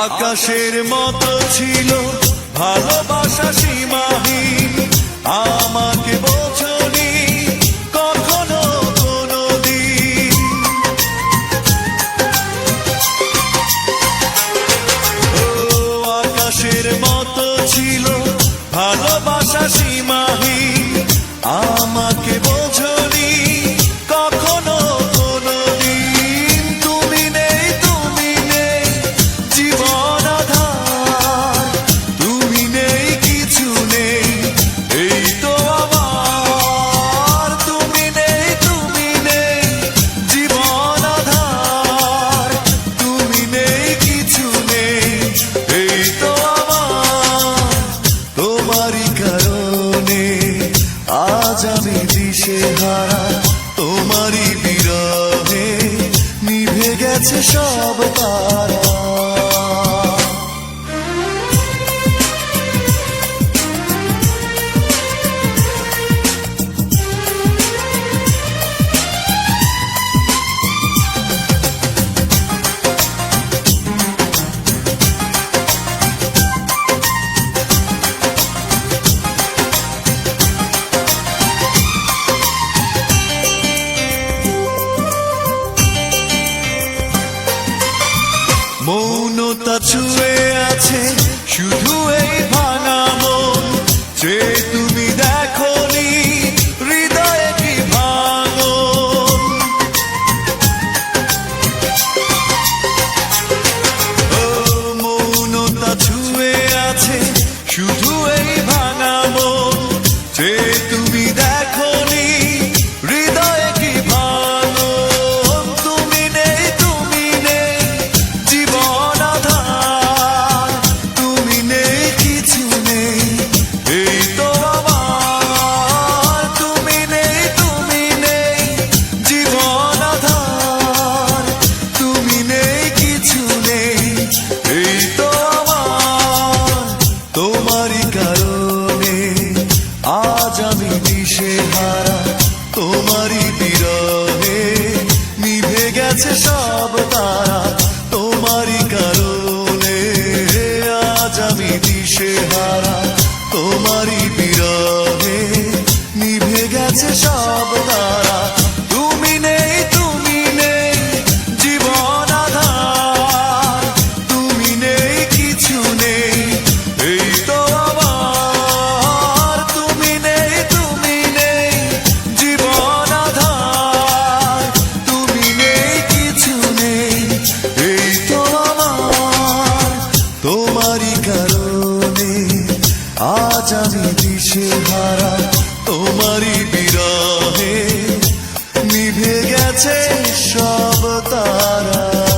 আকাশের মতো ছিল, ভালোবাসা সীমাহীন। আমাকে বোঝনি কখনো কোনো দিন আকাশের মতো ছিল, ভালোবাসা সীমা 说不。to. দিশে হারা, তোমারই বিরহে নিভে গেছে সব তারা, তোমারই কারণে। আজ আমি দিশে হারা, তোমারই বিরহে নিভে গেছে সব তারা। আজ আমি দিশেহারা তোমারই বিরহে নিভে গেছে সব তারা।